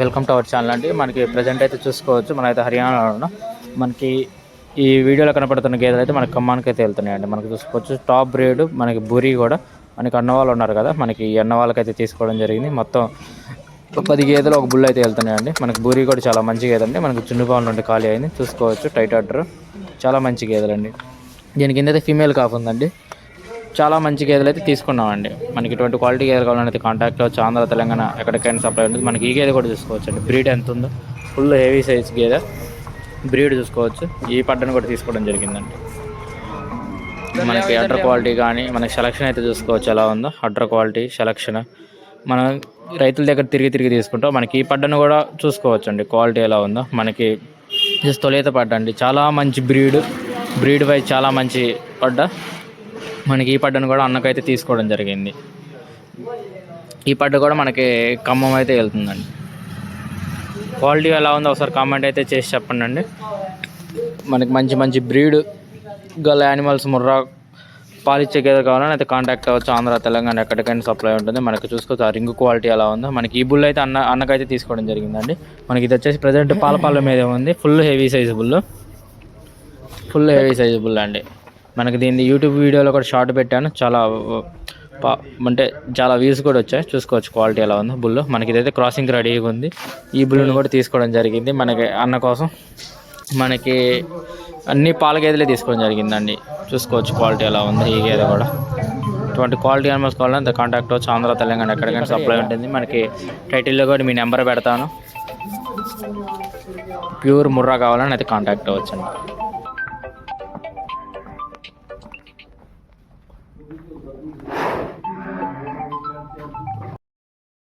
Welcome to our channel అండి. మనకి present అయితే చూసుకోవచ్చు. మనైతే హర్యానాలో ఉన్నాం. మనకి ఈ వీడియోలో కనపడుతున్న గేదెలు అయితే మనకి ఖమ్మానికి అయితే వెళ్తున్నాయండి. మనకి చూసుకోవచ్చు. టాప్ బ్రీడ్ మనకి బురి కూడా. మనకి అన్నవాళ్ళు ఉన్నారు కదా మనకి ఈ అన్నవాళ్ళకైతే తీసుకోవడం జరిగింది. మొత్తం పది గేదెలు ఒక బుల్ అయితే వెళ్తున్నాయండి. మనకి బూరి కూడా చాలా మంచి గేదె అండి. మనకి చున్నుపాలు నుండి ఖాళీ అయింది. చూసుకోవచ్చు. టైట్ ఆర్డర్ చాలా మంచి గేదెలండి. దీని కింద అయితే ఫీమేల్ కాఫ్ ఉందండి. చాలా మంచి గేదెలు అయితే తీసుకున్నామండి. మనకి ఇటువంటి క్వాలిటీ గేదెలు కావాలంటే కాంటాక్ట్ అవచ్చు ఆంధ్ర తెలంగాణ ఎక్కడికైనా సప్లై ఉంటుంది. మనకి ఈ గేదె కూడా చూసుకోవచ్చు అండి బ్రీడ్ ఎంత ఉందో? ఫుల్ హెవీ సైజ్ గేదె. బ్రీడ్ చూసుకోవచ్చు. ఈ పడ్డను కూడా తీసుకోవడం జరిగిందండి. మనకి అడ్ర క్వాలిటీ కానీ మనకి సెలక్షన్ అయితే చూసుకోవచ్చు ఎలా ఉందో. అడ్ర క్వాలిటీ సెలక్షన్ మనం రైతుల దగ్గర తిరిగి తిరిగి తీసుకుంటాం. మనకి ఈ పడ్డను కూడా చూసుకోవచ్చు అండి క్వాలిటీ ఎలా ఉందో. మనకి జస్ట్ తొలేత పడ్డ అండి చాలా మంచి బ్రీడ్ బ్రీడ్ వైజ్ చాలా మంచి పడ్డ. మనకి ఈ పడ్డను కూడా అన్నకైతే తీసుకోవడం జరిగింది. ఈ పడ్డ కూడా మనకి ఖమ్మం అయితే వెళ్తుందండి. క్వాలిటీ ఎలా ఉందో ఒకసారి కామెంట్ అయితే చేసి చెప్పండి అండి మనకి మంచి మంచి బ్రీడ్ గల యానిమల్స్ ముర్రా పాలిచ్చే గేదె కావాలని అయితే కాంటాక్ట్ అవ్వచ్చు. ఆంధ్ర తెలంగాణ ఎక్కడికైనా సప్లై ఉంటుంది. మనకి చూసుకోవచ్చు ఆ రింగ్ క్వాలిటీ ఎలా ఉందో. మనకి ఈ బుల్ అయితే అన్న అన్నకైతే తీసుకోవడం జరిగిందండి. మనకి ఇది వచ్చేసి ప్రజెంట్ పాలపాల మీద ఉంది. Full heavy size bull full heavy size bull అండి. మనకి దీన్ని యూట్యూబ్ వీడియోలో కూడా షార్ట్ పెట్టాను. చాలా అంటే చాలా వ్యూస్ కూడా వచ్చాయి. చూసుకోవచ్చు క్వాలిటీ ఎలా ఉందో బుల్ మనకి ఇదైతే క్రాసింగ్ రెడీగా ఉంది. ఈ బుల్ని కూడా తీసుకోవడం జరిగింది. మనకి అన్న కోసం మనకి అన్ని పాల గేదెలే తీసుకోవడం జరిగిందండి. చూసుకోవచ్చు క్వాలిటీ ఎలా ఉంది ఈ గేదె కూడా. ఇటువంటి క్వాలిటీ అనిమల్స్ కావాలంటే కాంటాక్ట్ అవచ్చు ఆంధ్ర తెలంగాణ ఎక్కడికైనా సప్లై ఉంటుంది. మనకి టైటిల్లో కూడా మీ నెంబర్ పెడతాను. ప్యూర్ ముర్రా కావాలని అయితే కాంటాక్ట్ అవ్వచ్చు అండి